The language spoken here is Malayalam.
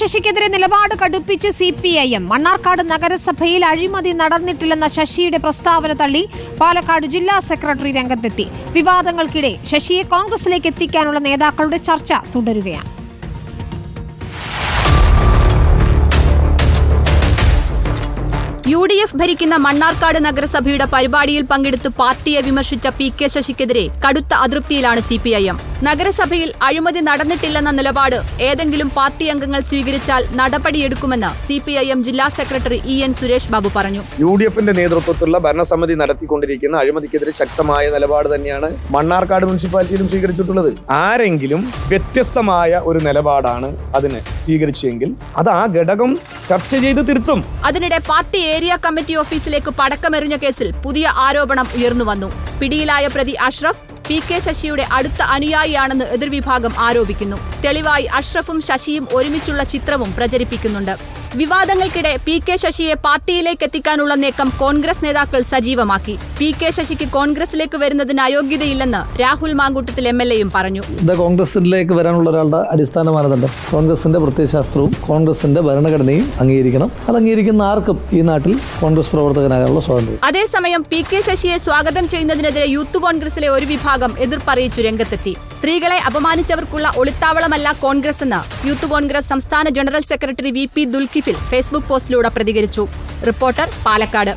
ശശിക്കെതിരെ നിലപാട് കടുപ്പിച്ച് C P I M. Mannarkkad നഗരസഭയിൽ അഴിമതി നടന്നിട്ടില്ലെന്ന ശശിയുടെ പ്രസ്താവന തള്ളി പാലക്കാട് ജില്ലാ സെക്രട്ടറി രംഗത്തെത്തി. വിവാദങ്ങൾക്കിടെ ശശിയെ കോൺഗ്രസിലേക്ക് എത്തിക്കാനുള്ള നേതാക്കളുടെ ചർച്ച തുടരുകയാണ്. യു ഡി എഫ് ഭരിക്കുന്ന മണ്ണാർക്കാട് നഗരസഭയുടെ പരിപാടിയിൽ പങ്കെടുത്ത് പാർട്ടിയെ വിമർശിച്ച പി കെ ശശിക്കെതിരെ കടുത്ത അതൃപ്തിയിലാണ് സി പി ഐ എം. നഗരസഭയിൽ അഴിമതി നടന്നിട്ടില്ലെന്ന നിലപാട് ഏതെങ്കിലും പാർട്ടി അംഗങ്ങൾ സ്വീകരിച്ചാൽ നടപടിയെടുക്കുമെന്ന് സി പി ഐ എം ജില്ലാ secretary E N Suresh Babu പറഞ്ഞു. യു ഡി എഫിന്റെ നേതൃത്വത്തിലുള്ള ഭരണസമിതി നടത്തിക്കൊണ്ടിരിക്കുന്ന അഴിമതിക്കെതിരെ ശക്തമായ നിലപാട് തന്നെയാണ് മണ്ണാർക്കാട് മുനിസിപ്പാലിറ്റിയിലും സ്വീകരിച്ചിട്ടുള്ളത്. ആരെങ്കിലും വ്യത്യസ്തമായ ഒരു നിലപാടാണ് അതിന് സ്വീകരിച്ചെങ്കിൽ അത് ആ ഘടകം ചർച്ച ചെയ്ത് തിരുത്തും. അതിനിടെ പാർട്ടി ഏരിയ കമ്മിറ്റി ഓഫീസിലേക്ക് പടക്കമെറിഞ്ഞ കേസിൽ പുതിയ ആരോപണം ഉയർന്നു വന്നു. പിടിയിലായ പ്രതി അഷ്റഫ് പി കെ ശശിയുടെ അടുത്ത അനുയായിയാണെന്ന് എതിർവിഭാഗം ആരോപിക്കുന്നു. തെളിവായി അഷ്റഫും ശശിയും ഒരുമിച്ചുള്ള ചിത്രവും പ്രചരിപ്പിക്കുന്നുണ്ട്. വിവാദങ്ങൾക്കിടെ പി കെ ശശിയെ പാർട്ടിയിലേക്ക് എത്തിക്കാനുള്ള നീക്കം കോൺഗ്രസ് നേതാക്കൾ സജീവമാക്കി. പി കെ ശശിക്ക് കോൺഗ്രസിലേക്ക് വരുന്നതിന് അയോഗ്യതയില്ലെന്ന് രാഹുൽ മാങ്കൂട്ടത്തിൽ എം എൽ എയും പറഞ്ഞു. ഇത് കോൺഗ്രസിലേക്ക് വരാനുള്ള ഒരാളുടെ അടിസ്ഥാന മാനദണ്ഡം കോൺഗ്രസിന്റെ പ്രത്യയശാസ്ത്രവും കോൺഗ്രസിന്റെ ഭരണഘടനയും അംഗീകരിക്കണം. അത് അംഗീകരിക്കുന്ന ആർക്കും ഈ നാട്ടിൽ കോൺഗ്രസ് പ്രവർത്തകനാകാനുള്ള സ്വാതന്ത്ര്യം. അതേസമയം പി കെ ശശിയെ സ്വാഗതം ചെയ്യുന്നതിനെതിരെ യൂത്ത് കോൺഗ്രസിലെ ഒരു വിഭാഗം എതിർപ്പറിയിച്ചു രംഗത്തെത്തി. സ്ത്രീകളെ അപമാനിച്ചവർക്കുള്ള ഒളിത്താവളമല്ല കോൺഗ്രസ് എന്ന് യൂത്ത് കോൺഗ്രസ് സംസ്ഥാന general secretary V P Dulkifil Facebook പോസ്റ്റിലൂടെ പ്രതികരിച്ചു. റിപ്പോർട്ടർ പാലക്കാട്.